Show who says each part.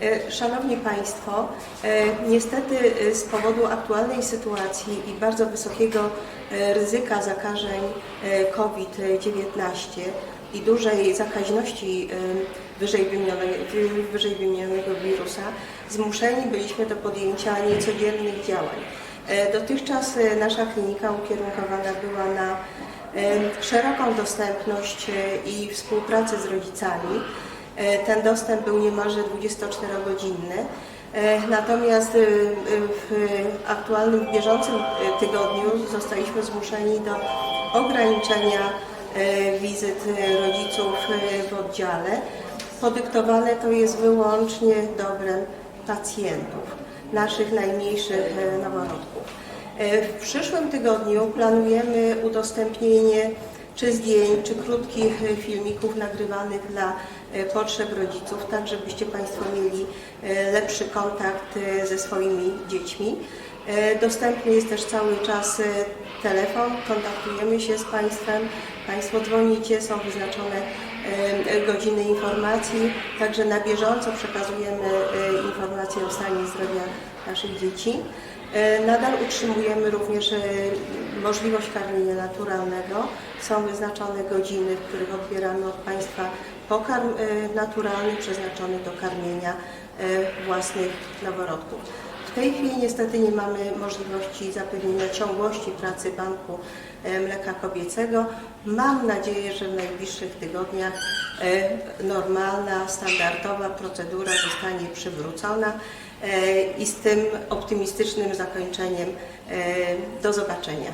Speaker 1: E, Szanowni Państwo, e, niestety e, z powodu aktualnej sytuacji i bardzo wysokiego ryzyka zakażeń e, COVID-19 i dużej zakaźności wyżej wymienionej- wy- wyżej wymienionego wirusa, zmuszeni byliśmy do podjęcia niecodziennych działań. Dotychczas nasza klinika ukierunkowana była na szeroką dostępność i współpracę z rodzicami. E, Ten dostęp był niemalże 24-godzinny. E, Natomiast e, w aktualnym, bieżącym tygodniu zostaliśmy zmuszeni do ograniczenia wizyt rodziców w oddziale. Podyktowane to jest wyłącznie dobrem pacjentów, naszych najmniejszych noworodków. W przyszłym tygodniu planujemy udostępnienie czy zdjęć, czy krótkich filmików nagrywanych dla potrzeb rodziców, tak żebyście Państwo mieli e, lepszy kontakt e, ze swoimi dziećmi. E, Dostępny jest też cały czas e, telefon, kontaktujemy się z Państwem, Państwo dzwonicie, są wyznaczone e, godziny informacji, także na bieżąco przekazujemy e, informacje o stanie zdrowia naszych dzieci. E, Nadal utrzymujemy również e, możliwość karmienia naturalnego. Są wyznaczone godziny, w których odbieramy od Państwa pokarm e, naturalny przeznaczony do karmienia e, własnych noworodków. W tej chwili niestety nie mamy możliwości zapewnienia ciągłości pracy Banku e, Mleka Kobiecego. Mam nadzieję, że w najbliższych tygodniach normalna, standardowa procedura zostanie przywrócona i z tym optymistycznym zakończeniem do zobaczenia.